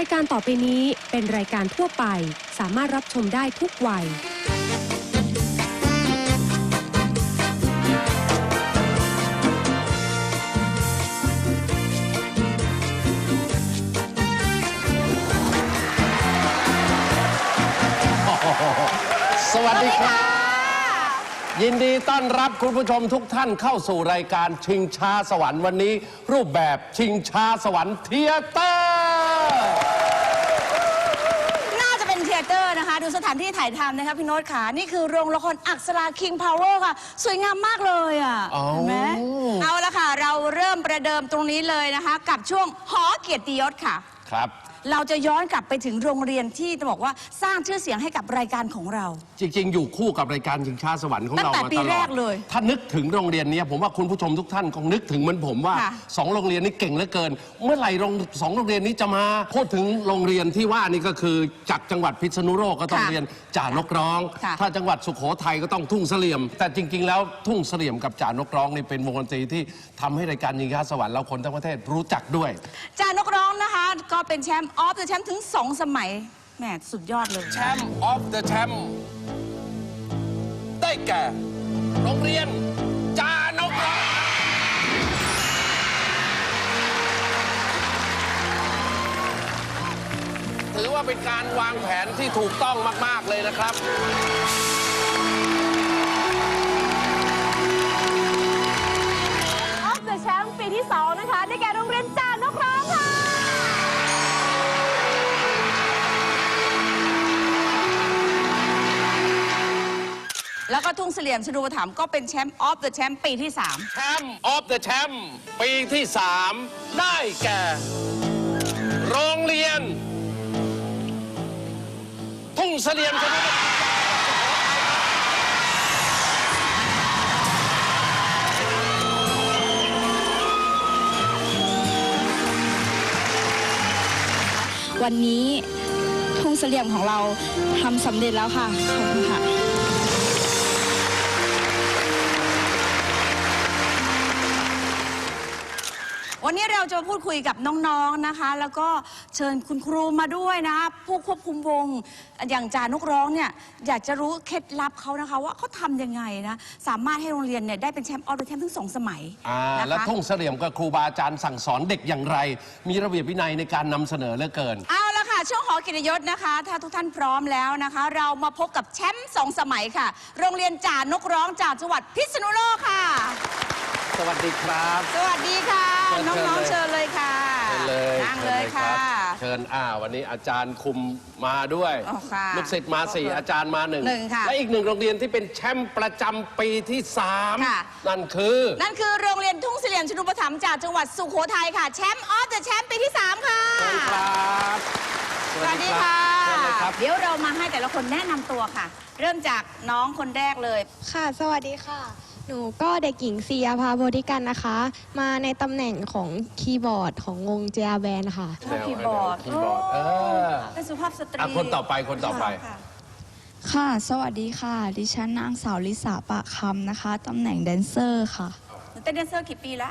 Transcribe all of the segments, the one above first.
ายการต่อไปนี้เป็นรายการทั่วไป สามารถรับชมได้ทุกวัย สวัสดีครับ ยินดีต้อนรับคุณผู้ชมทุกท่านเข้าสู่รายการชิงช้าสวรรค์วันนี้ รูปแบบชิงช้าสวรรค์เทียเตอร์ น่าจะเป็นเทยเตอร์นะคะ ดูสถานที่ถ่ายทำนะคะพี่โน้ตขานี่คือโรงละครอักษราคิงพาวเวอร์ค่ะ สวยงามมากเลยอะอ๋อเห็นไหมเอาละค่ะ เราเริ่มประเดิมตรงนี้เลยนะคะ กับช่วงหอเกียรติยศค่ะ ครับ เราจะย้อนกลับไปถึงโรงเรียนที่จะบอกว่าสร้างชื่อเสียงให้กับรายการของเรา จริง ๆ อยู่คู่กับรายการชิงช้าสวรรค์ของเราตั้งแต่มาปีตลแรอดกเลยถ้านึกถึงโรงเรียนเนี้ยผมว่าคุณผู้ชมทุกท่านคงนึกถึงเหมือนผมว่าค่ะ สองโรงเรียนนี้เก่งเหลือเกิน เมื่อไหร่โรงสองโรงเรียนนี้จะมาพูดถึงโรงเรียนที่ว่านี่ก็คือจากจังหวัดพิษณุโลกก็ต้องค่ะเรียนจ่านกร้อง ค่ะ ถ้าจังหวัดสุโขทัยก็ต้องทุ่งเสลี่ยม แต่จริง ๆ แล้วทุ่งเสลี่ยมกับจ่านกร้องนี่เป็นวงดนตรีที่ทำให้รายการยิงช้าสวรรค์เราคนทั้งประเทศรู้จักด้วย จานกร้องนะคะ ก็เป็นแชมป์ออฟเดอะแชมป์ถึง 2 สมัย แหม สุดยอดเลย แชมป์ออฟเดอะแชมป์ได้แก่ โรงเรียน จานกร้องถือว่าเป็นการวางแผนที่ถูกต้องมาก ๆ เลยนะครับ ออฟเดอะแชมป์ปีที่ 2 นะคะ ได้แก่โรงเรียนจา แล้วก็ทุ่งเสลี่ยมชนูปถัมภ์ก็เป็นแชมป์ออฟเดอะแชมป์ปีที่ 3 แชมป์ออฟเดอะแชมป์ปีที่ 3 ได้แก่ โรงเรียน ทุ่งเสลี่ยมชนุปถัมภ์วันนี้ทุ่งเสลี่ยมของเราทำสำเร็จแล้วค่ะ ขอบคุณค่ะ วันนี้เราจะมาพูดคุยกับน้องๆนะคะ แล้วก็เชิญคุณครูมาด้วยนะคะผู้ควบคุมวงอย่างจานกร้องเนี่ยอยากจะรู้เคล็ดลับเขานะคะ ว่าเขาทำยังไงนะสามารถให้โรงเรียนเนี่ยได้เป็นแชมป์ออฟเดอะแชมป์ถึงสองสมัยอ่านะคะและทุ่งเสลี่ยมกับครูบาอาจารย์สั่งสอนเด็กอย่างไร มีระเบียบวินัยในการนำเสนอเหลือเกิน เอาละค่ะ ช่วงหอกิตยศนะคะ ถ้าทุกท่านพร้อมแล้วนะคะ เรามาพบกับแชมป์สองสมัยค่ะ โรงเรียนจ่านกร้องจากจังหวัดพิษณุโลกค่ะ สวัสดีครับ สวัสดีค่ะเชิญ น้องๆเชิเชิญญเลเลยยค่ะเชิญเลยนั่งเลยชิญค่ะรับเชิญอ่าวันนี้อาจารย์คุมมาด้วยอ๋อค่ะลูกศิษย์มาสี่อาจารย์มาหนึ่งหนึ่งค่ะและอีกหนึ่งโรงเรียนที่เป็นแชมป์ประจำปีที่สามค่ะนั่นคือ นั่นคือโรงเรียนทุ่งเสลี่ยมชนุปถัมภ์จากจังหวัดสุโขทัยค่ะแชมป์ออฟเดอะแชมป์ปีที่3ค่ะเชิญครับสวัสดีค่ะเชิญเลยครับเดี๋ยวเรามาให้แต่ละคนแนะนำตัวค่ะ เริ่มจากน้องคนแรกเลยค่ะ สวัสดีค่ะ หนูก็เด็กหญิงเสียภาโพธิกันนะคะ มาในตำแหน่งของคีย์บอร์ดของวงเจียแบนค่ะ ชอบคีย์บอร์ด คีย์บอร์ดเออเป็นสุภาพสตรีอะคนต่อไปคนต่อไป ค่ะค่ะ สวัสดีค่ะ ดิฉันนางสาวลิสาปะคำนะคะ ตำแหน่งแดนเซอร์ค่ะ หนูเต้นแดนเซอร์กี่ปีละ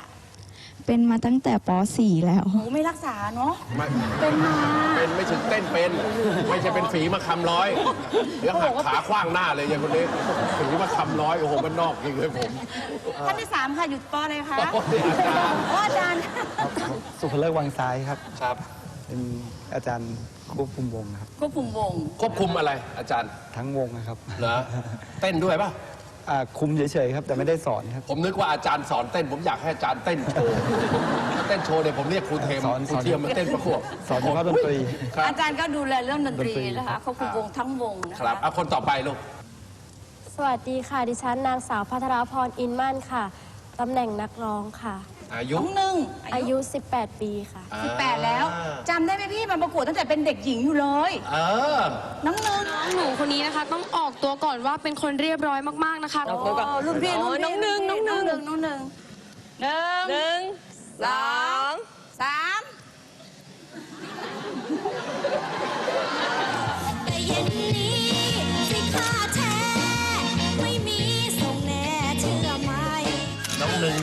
เป็นมาตั้งแต่ป .4 แล้วโหไม่รักษาเนาะ ไม่เป็นมา เป็นไม่ถึงเต้นเป็น ไม่ใช่เป็นฝีมาคำร้อยเดี๋ยวหักขาขว้างหน้าเลยอย่างคนนี้ฝีมาคำร้อย โอ้โหมันนอกจริงเลยผมท่านที่สามค่ะ หยุดป้อเลยค่ะโอ้ยอาจารย์โอ้อาจารย์สุภเลิกวังซ้ายครับ ครับ เป็นอาจารย์ควบคุมวงครับ ควบคุมวง ควบคุมอะไรอาจารย์ ทั้งวงนะครับ เหรอ เต้นด้วยป่ะ อ่าคุมเฉยๆครับ แต่ไม่ได้สอนครับ ผมนึกว่าอาจารย์สอนเต้น ผมอยากให้อาจารย์เต้นโชว์ถ้าเต้นโชว์เนี่ยผมเรียกครูเทมสอนครูเทียมมาเต้นประกวดสอนเฉพาะดนตรี ครับอาจารย์ก็ดูแลเรื่องดนตรีดนตรี นะคะควบคุมวงทั้งวงนะครัคะบเอาคนต่อไปลูก สวัสดีค่ะ ดิฉันนางสาวพัทราพรอินมั่นค่ะ ตำแหน่งนักร้องค่ะ อายุน้องหนึ่งอายุ 18 ปีค่ะ สิบแปดแล้วจำได้ไหมพี่มันประกวดตั้งแต่เป็นเด็กหญิงอยู่เลย เออ น้องหนึ่งหนูคนนี้นะคะต้องออกตัวก่อนว่าเป็นคนเรียบร้อยมากๆนะคะโอ้รุ่นพี่รุ่นพี่น้องหนึ่งน้องหนึ่งน้องหนึ่งหนึ่งหนึ่งสองสาม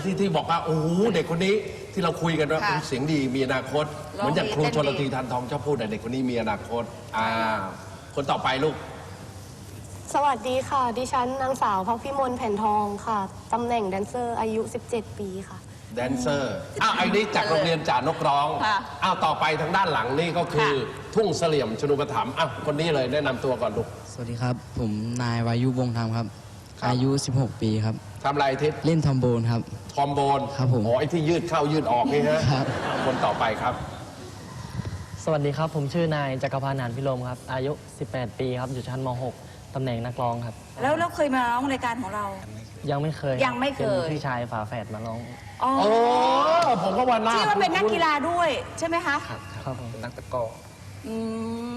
ท้ไม่มีส่งแน่เชื่อไหมน้องหนึ่งที่ที่บอกว่าโอ้โหเด็กคนนี้ที่เราคุยกันว่าค่ะเสียงดีมีอนาคตร้เหองมือนอย่างครูดีชเต้นนดีละทีทันทองชอบพูดนะเด็กคนนี้มีอนาคตอ่าคนต่อไปลูกสวัสดีค่ะ ดิฉันนางสาวพักพิมลแผ่นทองค่ะ ตำแหน่งแดนเซอร์อายุ 17 ปีค่ะ แดนเซอร์อ้าวไอ้นี่จากโรงเรียนจ่านกร้องค่ะอ้าวต่อไปทางด้านหลังนี่ก็คือทุ่งเสลี่ยมชนุปถัมภ์อ้าวคนนี้เลยแนะนำตัวก่อนลูก สวัสดีครับ ผมนายวายุวงศ์ธรรมครับครับอายุ 16 ปีครับ ทำอะไรทิศเล่นทอมโบนครับ ทอมโบนครับผม อ๋อไอ้ที่ยืดเข้ายืดออกนี่ฮะครับ คนต่อไปครับ สวัสดีครับ ผมชื่อนายจักรพันธ์หานพิรมครับ อายุ 18 ปีครับ อยู่ชั้นม .6 ตำแหน่งนักร้องครับ แล้วแล้วเคยมาร้องรายการของเรา ยังไม่เคยยังไม่เคยเป็นพี่ชายฝาแฝดมาร้องอ๋อโอ้ผมก็ว่าหน้าที่ว่าเป็นนักกีฬาด้วยใช่ไหมคะครับผม นักตะกร้ออื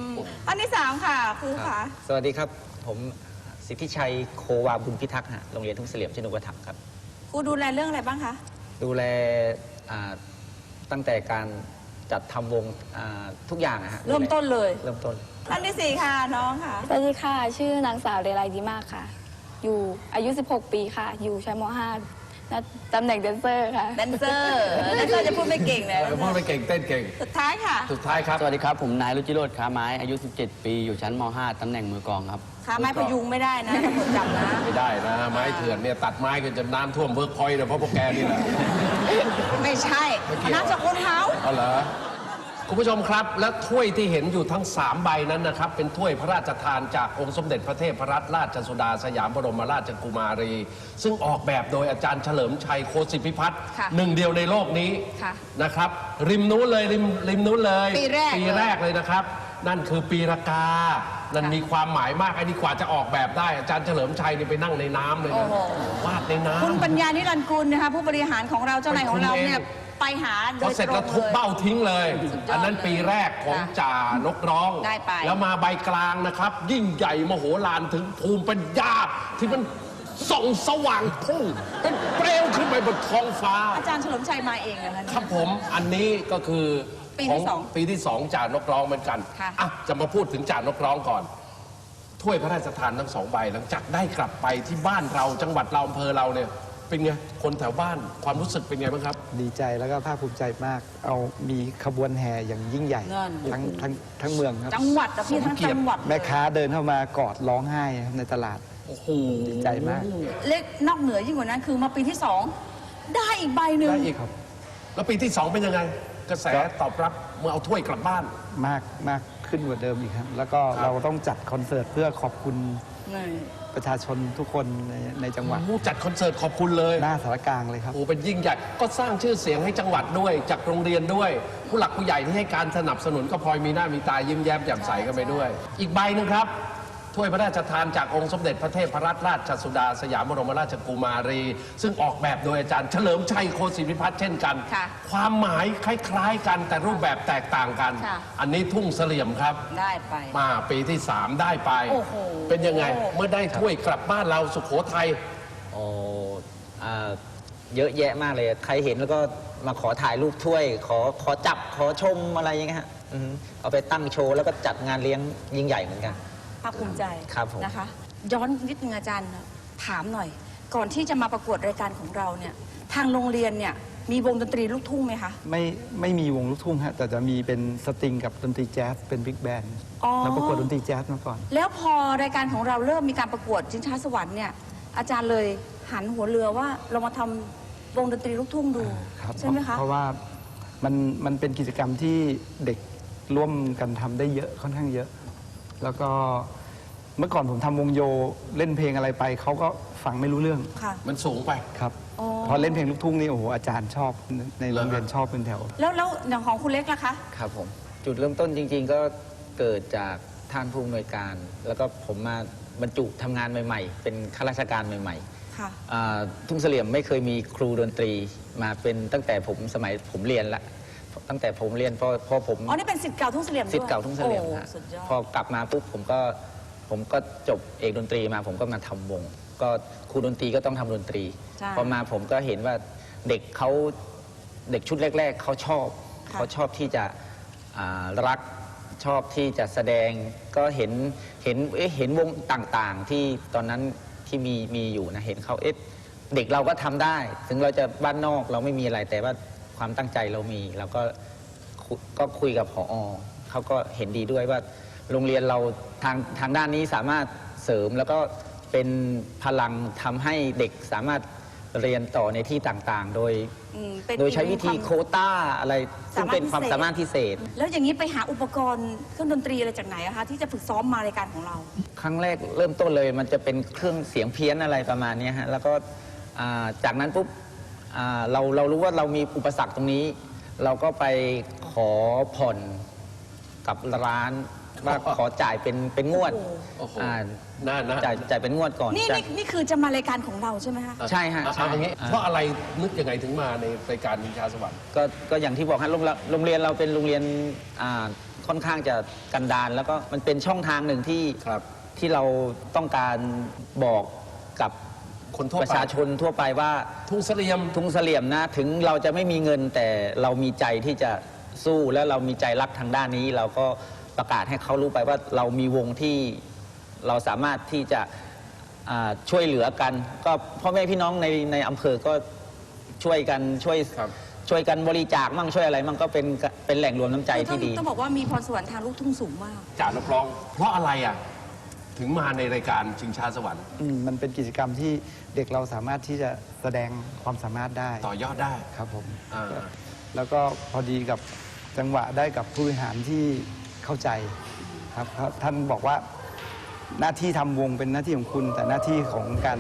มอันที่สามค่ะครูค่ะ สวัสดีครับ ผม สิทธิชัยโควาบุญพิทักษ์ฮะโรงเรียนทุ่งเสลี่ยมชนุปถัมภ์ครับ ครูดูแลเรื่องอะไรบ้างคะ ดูแลอ่าตั้งแต่การจัดทำวงอ่าทุกอย่างอะฮะเริ่มต้นเลยเริ่มต้นอันที่สี่ค่ะน้องค่ะ สวัสดีค่ะ ชื่อนางสาวเรไลดีมากค่ะ อยู่อายุ 16 ปีค่ะ อยู่ชั้นม .5 นะตำแหน่งแดนเซอร์ค่ะ แดนเซอร์แดนเซอร์จะพูดไม่เก่งเลยเออพูดไปเก่งเต้นเก่ง สุดท้ายค่ะ สุดท้ายครับ สวัสดีครับ ผมนายรุจิโรธค้าไม้ อายุ 17 ปี อยู่ชั้นม .5 ตำแหน่งมือกลองครับขา ไม้พยุงไม่ได้นะตำรวจจับนะ ไม่ได้นะไม้เถื่อนเนี่ยตัดไม้กันจนน้ำท่วมเวิร์กพอยต์เลยเพราะพวกแกนี่แหละ ไม่ใช่ไม่เกี่ยวน้ำจากคนเขาเอาเหรอคุณผู้ชมครับ และถ้วยที่เห็นอยู่ทั้ง 3 ใบนั้นนะครับ เป็นถ้วยพระราชทานจากองค์สมเด็จพระเทพรัตนราชสุดาสยามบรมราชกุมารี ซึ่งออกแบบโดยอาจารย์เฉลิมชัยโคสิพิพัฒน์ค่ะหนึ่งเดียวในโลกนี้ค่ะ นะครับ ริมนู้นเลยริมริมนู้นเลย ปีแรก ปีแรกเลยนะครับ นั่นคือปีรากา นั่นค่ะมีความหมายมากอันนี้กว่าจะออกแบบได้ อาจารย์เฉลิมชัยนี่ไปนั่งในน้ำเลยนะโอ้โห วาดในน้ำ คุณปัญญานิรันดร์กุลนะคะผู้บริหารของเราเจ้านายของเราเนี่ยไปหาโดพอยเสร็จตรแล้วงทุบเลยเบ้าทิ้งเลย สุดยอดอันนั้นปีแรกของค่ะจ่านกร้อง ได้ไป แล้วมาใบกลางนะครับ ยิ่งใหญ่มโหฬารถึงภูมิปัญญาที่มันส่องสว่างพุ่งเป็นเปลวขึ้นไปบนท้องฟ้า อาจารย์เฉลิมชัยมาเองนะคะ ครับผมอันนี้ก็คือ ปีที่สองปีที่สองจ่านกร้องเหมือนกันค่ะ อะจะมาพูดถึงจ่านกร้องก่อน ถ้วยพระราชทานทั้งสองใบหลังจากได้กลับไปที่บ้านเราจังหวัดเราอำเภอเราเนี่ย เป็นไงคนแถวบ้านความรู้สึกเป็นไงบ้างครับ ดีใจแล้วก็ภาคภูมิใจมาก เอามีขบวนแห่อย่างยิ่งใหญ่ นั่น ทั้งทั้งทั้งเมืองครับ จังหวัดอะพี่ทั้งสมเกียรติจังหวัดเลยแม่ค้าเดินเข้ามากอดร้องไห้ครับในตลาด โอ้โหดีใจมาก เล็กนอกเหนือยิ่งกว่านั้นคือมาปีที่สองได้อีกใบหนึ่งได้อีกครับ แล้วปีที่สองเป็นยังไง กระแสตอบรับเมื่อเอาถ้วยกลับบ้าน มากมากขึ้นกว่าเดิมอีกครับ แล้วก็ครับเราต้องจัดคอนเสิร์ตเพื่อขอบคุณนี่ประชาชนทุกคนในในจังหวัดผู้จัดคอนเสิร์ตขอบคุณเลยหน้าสารกลางเลยครับโอ้เป็นยิ่งใหญ่ก็สร้างชื่อเสียงให้จังหวัดด้วย จากโรงเรียนด้วย ผู้หลักผู้ใหญ่ที่ให้การสนับสนุนก็พลอยมีหน้ามีตายิ้มแย้มแจ่มใสกันไปด้วย อีกใบหนึ่งครับ ถ้วยพระราชทานจากองค์สมเด็จพระเทพรัตนราชสุดาสยามบรมราชกุมารี ซึ่งออกแบบโดยอาจารย์เฉลิมชัยโคศิพิพัฒน์เช่นกัน ค่ะ ความหมายคล้ายๆกันแต่รูปแบบแตกต่างกัน ค่ะ อันนี้ทุ่งเสลี่ยมครับ ได้ไป มาปีที่ 3 ได้ไป โอ้โห เป็นยังไงเมื่อได้ถ้วยกลับบ้านเราสุโขทัย โอ้อ่าเยอะแยะมากเลย ใครเห็นแล้วก็มาขอถ่ายรูปถ้วย ขอขอจับขอชมอะไรอย่างเงี้ยฮะอือฮึเอาไปตั้งโชว์แล้วก็จัดงานเลี้ยงยิ่งใหญ่เหมือนกัน ภาคภูมิใจครับผม นะคะ ย้อนนิดนึงอาจารย์ถามหน่อย ก่อนที่จะมาประกวดรายการของเราเนี่ย ทางโรงเรียนเนี่ยมีวงดนตรีลูกทุ่งไหมคะ ไม่ไม่มีวงลูกทุ่งฮะแต่จะมีเป็นสตริงกับดนตรีแจ๊สเป็นบิ๊กแบนด์อ๋อแล้วประกวดดนตรีแจ๊สมาก่อน แล้วพอรายการของเราเริ่มมีการประกวดชิงช้าสวรรค์เนี่ยอาจารย์เลยหันหัวเรือว่าเรามาทำวงดนตรีลูกทุ่งดูครับใช่ไหมคะ เพราะว่ามันมันเป็นกิจกรรมที่เด็กร่วมกันทำได้เยอะค่อนข้างเยอะ แล้วก็เมื่อก่อนผมทำวงโยเล่นเพลงอะไรไป เขาก็ฟังไม่รู้เรื่องค่ะ มันสูงไป ครับอ๋อ พอเล่นเพลงลูกทุ่งนี่โอ้โหอาจารย์ชอบในโรงเรียนชอบเป็นแถว แล้วแล้วอย่างของคุณเล็กล่ะคะ ครับผมจุดเริ่มต้นจริง ๆ ก็เกิดจากท่านผู้อำนวยการ แล้วก็ผมมาบรรจุทำงานใหม่ ๆ เป็นข้าราชการใหม่ค่ะ ๆอ่าทุ่งเสลี่ยมไม่เคยมีครูดนตรีมาเป็นตั้งแต่ผมสมัยผมเรียนละ ตั้งแต่ผมเรียนพอพอผมอ๋อ นี่เป็นสิทธิ์เก่าทุ่งเสลี่ยมด้วยสิทธิ์เก่าทุ่งเสลี่ยมโอ้ฮะสุดยอดพอกลับมาปุ๊บผมก็ผมก็จบเอกดนตรีมาผมก็มาทำวง ก็ครูดนตรีก็ต้องทำดนตรี ใช่พอมาผมก็เห็นว่าเด็กเขาเด็กชุดแรก ๆเขาชอบค่ะ เขาชอบที่จะอ่ารักชอบที่จะแสดงก็เห็นเห็นเอ๊ะเห็นวงต่างๆที่ตอนนั้นที่มีมีอยู่นะเห็นเขาเอ๊ะเด็กเราก็ทำได้ ถึงเราจะบ้านนอกเราไม่มีอะไรแต่ว่า ความตั้งใจเรามีเราก็คุก็คุยกับผอเขาก็เห็นดีด้วยว่า โรงเรียนเราทางทางด้านนี้สามารถเสริมแล้วก็เป็นพลังทำให้เด็กสามารถเรียนต่อในที่ต่างๆ โดย อืมเป็นโดยใช้วิธีอีกหนึ่งโควต้าอะไรซึ่งเป็นความสามารถพิเศษแล้วอย่างนี้ไปหาอุปกรณ์เครื่องดนตรีอะไรจากไหนอะคะที่จะฝึกซ้อมมารายการของเรา ครั้งแรกเริ่มต้นเลยมันจะเป็นเครื่องเสียงเพี้ยนอะไรประมาณเนี้ยฮะแล้วก็อ่าจากนั้นปุ๊บอ่า เราเรารู้ว่าเรามีอุปสรรคตรงนี้ เราก็ไปขอผ่อนกับร้านว่าขอจ่ายเป็นเป็นงวดโอ้โห อ่าน่าน่าจ่ายจ่ายเป็นงวดก่อนนี่จ่านี่ยนี่คือจะมารายการของเราใช่ไหมคะ ใช่ฮะเอาใช่เอาอย่างนี้อ่าเพราะอะไรนึกยังไงถึงมาในรายการชิงชาสวรรค์ก็ก็อย่างที่บอกฮะโรงเรียนโรงเรียนเราเป็นโรงเรียนอ่าค่อนข้างจะกันดารแล้วก็มันเป็นช่องทางหนึ่งที่ครับ ที่เราต้องการบอกกับ คนทั่วปไประชาชนทั่วไปว่าทุ่งเสลี่ยม ทุ่งเสลี่ยมนะ ถึงเราจะไม่มีเงินแต่เรามีใจที่จะสู้และเรามีใจรักทางด้านนี้ เราก็ประกาศให้เขารู้ไปว่าเรามีวงที่เราสามารถที่จะอ่าช่วยเหลือกัน ก็พ่อแม่พี่น้องในในอำเภอก็ช่วยกันช่วยครับ ช่วยกันบริจาคมั่งช่วยอะไรมั่งก็เป็นเป็นแหล่งรวมน้ำใจคือต้อที่งดี ต้องบอกว่ามีพรสวรรค์ทางลูกทุ่งสูงมาก จ่านักร้อง เพราะอะไรอะ ถึงมาในรายการชิงชาสวรรค์อืมมันเป็นกิจกรรมที่เด็กเราสามารถที่จะแสดงความสามารถได้ต่อยอดได้ ครับผมอ่า แล้วก็พอดีกับจังหวะได้กับผู้บริหารที่เข้าใจครับครับท่านบอกว่าหน้าที่ทำวงเป็นหน้าที่ของคุณ แต่หน้าที่ของการ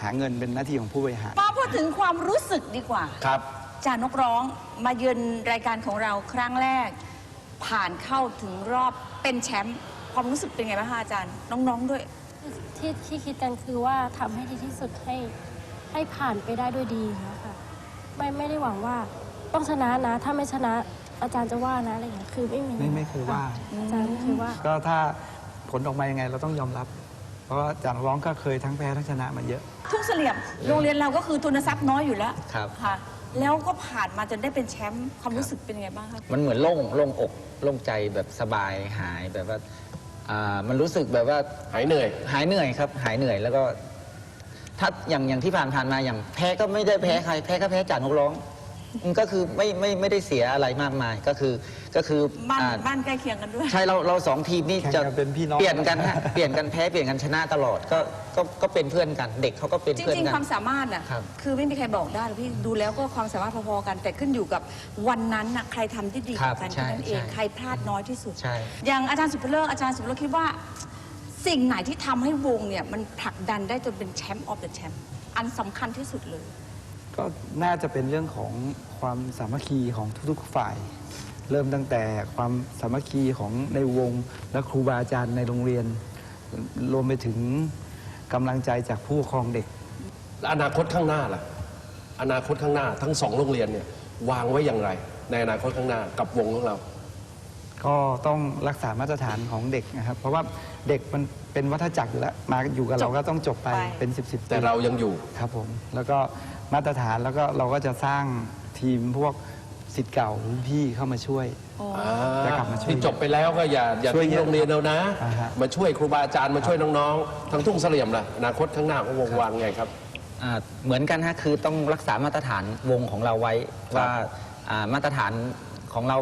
หาเงินเป็นหน้าที่ของผู้บริหาร มาพูดถึงความรู้สึกดีกว่า ครับจ่านกร้องมาเยือนรายการของเราครั้งแรก ผ่านเข้าถึงรอบเป็นแชมป์ ความรู้สึกเป็นไงบ้างคะอาจารย์ น้องๆด้วย ที่ที่คิดกันคือว่าทำให้ดีที่สุดให้ให้ผ่านไปได้ด้วยดีนะคะไม่ไม่ได้หวังว่าต้องชนะนะ ถ้าไม่ชนะอาจารย์จะว่านะอะไรอย่างเงี้ยคือไม่มีไม่ไม่เคยว่าอาจารย์ไม่เคยว่า ก็ถ้าผลออกมายังไงเราต้องยอมรับ เพราะว่าจานร้องก็เคยทั้งแพ้ทั้งชนะมาเยอะ ทุ่งเสลี่ยมโรงเรียนเราก็คือทุนทรัพย์น้อยอยู่แล้วครับ ค่ะ แล้วก็ผ่านมาจนได้เป็นแชมป์ความรู้สึกเป็นไงบ้างคะ มันเหมือนโล่งโล่งอกโล่งใจแบบสบายหายแบบว่า อ่ามันรู้สึกแบบว่าหายเหนื่อย หายเหนื่อยครับ หายเหนื่อยแล้วก็ ถ้าอย่างอย่างที่ผ่านผ่านมาอย่างแพ้ก็ไม่ได้แพ้ใคร แพ้ก็แพ้จ่านกร้องอืม ก็คือไม่ไม่ไม่ได้เสียอะไรมากมาย ก็คือก็คือบ้านอ่าบ้านใกล้เคียงกันด้วย ใช่เราเราสองทีมนี่แข่งจะกันเป็นพี่น้อง เปลี่ยนกันฮะเปลี่ยนกันแพ้เปลี่ยนกันชนะตลอดก็ก็ก็เป็นเพื่อนกัน เด็กเขาก็เป็นจเพื่อนริง กัๆความสามารถน่ะครับ คือไม่มีใครบอกได้หรอกพี่ดูแล้วก็ความสามารถพอๆกัน แต่ขึ้นอยู่กับวันนั้นน่ะใครทำที่ดีกว่ากันครับแค่นั้นเองใช่ใครพลาดน้อยที่สุด ใช่ อย่างอาจารย์สุภเลิกอาจารย์สุภเลิกคิดว่าสิ่งไหนที่ทำให้วงเนี่ยมันผลักดันได้จนเป็นแชมป์ออฟเดอะแชมป์อันสำคัญที่สุดเลย ก็น่าจะเป็นเรื่องของความสามัคคีของทุกๆฝ่าย เริ่มตั้งแต่ความสามัคคีของในวงและครูบาอาจารย์ในโรงเรียน รวมไปถึงกำลังใจจากผู้ปกครองเด็ก แล้วอนาคตข้างหน้าล่ะ อนาคตข้างหน้าทั้งสองโรงเรียนเนี่ยวางไว้อย่างไร ในอนาคตข้างหน้ากับวงของเรา ก็ต้องรักษามาตรฐานของเด็กนะครับ เพราะว่าเด็กมันเป็นวัฏจักรอยู่แล้วมาอยู่กับเราก็ต้องจบไปไป เป็น 10บสปีแต่เรายังอยู่ ครับผม แล้วก็มาตรฐานแล้วก็เราก็จะสร้างทีมพวกสิทธิ์เก่ารุ่นพี่เข้ามาช่วย จะกลับมาช่วยที่จบไปแล้วก็อย่าอย่าช่วยทิ้งเยอะโรงเรียนเรานะ อ่าฮะ มาช่วยครูบาอาจารย์มาช่วยน้องๆทั้งทุ่งเสลี่ยมล่ะอนาคตข้างหน้าของวงวางไงครับ อ่าเหมือนกันฮะคือต้องรักษามาตรฐานวงของเราไว้ครับว่าอ่ามาตรฐานของเรา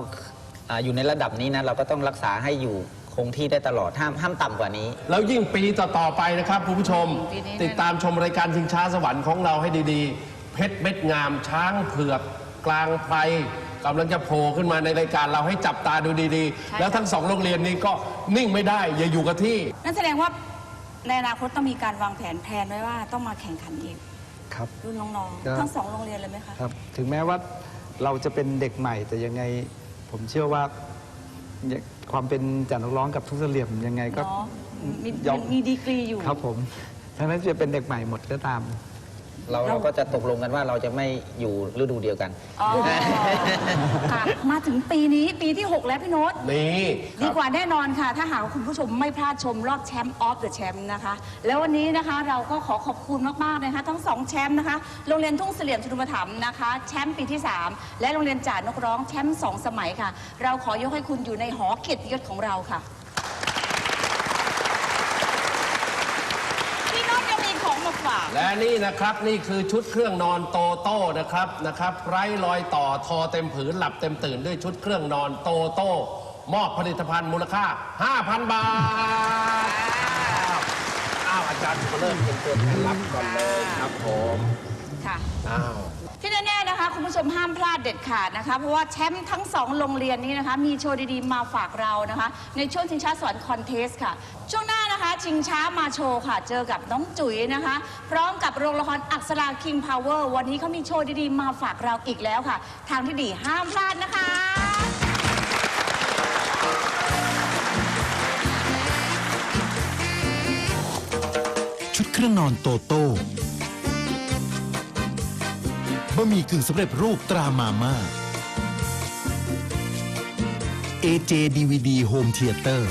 อาอยู่ในระดับนี้นะเราก็ต้องรักษาให้อยู่คงที่ได้ตลอดห้ามห้ามต่ำกว่านี้ แล้วยิ่งปีต่อ ๆ ไปนะครับคุณผู้ชม ปีนี้ ติดตามชมรายการชิงช้าสวรรค์ของเราให้ดีๆ เพชรเม็ดงาม ช้างเผือก กลางไพรกำลังจะโผล่ขึ้นมาในรายการเราให้จับตาดูดีๆ แล้วทั้งสองโรงเรียนนี้ก็นิ่งไม่ได้ อย่าอยู่กับที่ นั่นแสดงว่าในอนาคตต้องมีการวางแผนแผนไว้ว่าต้องมาแข่งขันอีกครับ รุ่นน้องก็ๆทั้งสองโรงเรียนเลยไหมคะ ครับ ถึงแม้ว่าเราจะเป็นเด็กใหม่แต่ยังไง ผมเชื่อว่าความเป็นจันทร้องกับทุกเสลี่ยมยังไงก็เนาะมียอม มีดีกรีอยู่ ครับผม ทั้งนั้นจะเป็นเด็กใหม่หมดก็ตาม เราเราก็จะตกลงกันว่าเราจะไม่อยู่ฤดูเดียวกัน อ๋อค่ะมาถึงปีนี้ปีที่ 6 แล้วพี่โน้ต นี่คดีรับกว่าแน่นอนค่ะ ถ้าหากว่าคุณผู้ชมไม่พลาดชมรอบแชมป์ออฟเดอะแชมป์นะคะ แล้ววันนี้นะคะเราก็ขอขอบคุณมาก ๆ นะคะ ทั้งสองแชมป์นะคะ โรงเรียนทุ่งเสลี่ยมชุนุปถัมภ์นะคะ แชมป์ปีที่ 3 และโรงเรียนจ่านกร้องแชมป์สองสมัยค่ะ เราขอยกให้คุณอยู่ในหอเกียรติยศของเราค่ะ พี่โน้ตยังมีของมา ฝาก และนี่นะครับนี่คือชุดเครื่องนอนโตโต้นะครับนะครับไร้รอยต่อทอเต็มผืนหลับเต็มตื่นด้วยชุดเครื่องนอนโตโต้มอบผลิตภัณฑ์มูลค่า 5,000 บาทอ้าวอาจารย์มาเริ่มเป็นตัวแทนรับก่อนเลยครับผมค่ะอ้าวที่แน่ๆนะคะคุณผู้ชมห้ามพลาดเด็ดขาดนะคะ เพราะว่าแชมป์ทั้งสองโรงเรียนนี้นะคะ มีโชว์ดีๆมาฝากเรานะคะ ในช่วงชิงช้าสวรรค์คอนเทสค่ะช่วงหน้านะคะ ชิงช้ามาโชว์ค่ะ เจอกับน้องจุ๋ยนะคะ พร้อมกับโรงละครอักษราคิงพาวเวอร์วันนี้เขามีโชว์ดีๆ มาฝากเราอีกแล้วค่ะ ทางที่ดีห้ามพลาดนะคะชุดเครื่องนอนโตโต้บะหมี่กึ่งสำเร็จรูปตรามาม่า AJ DVD Home Theater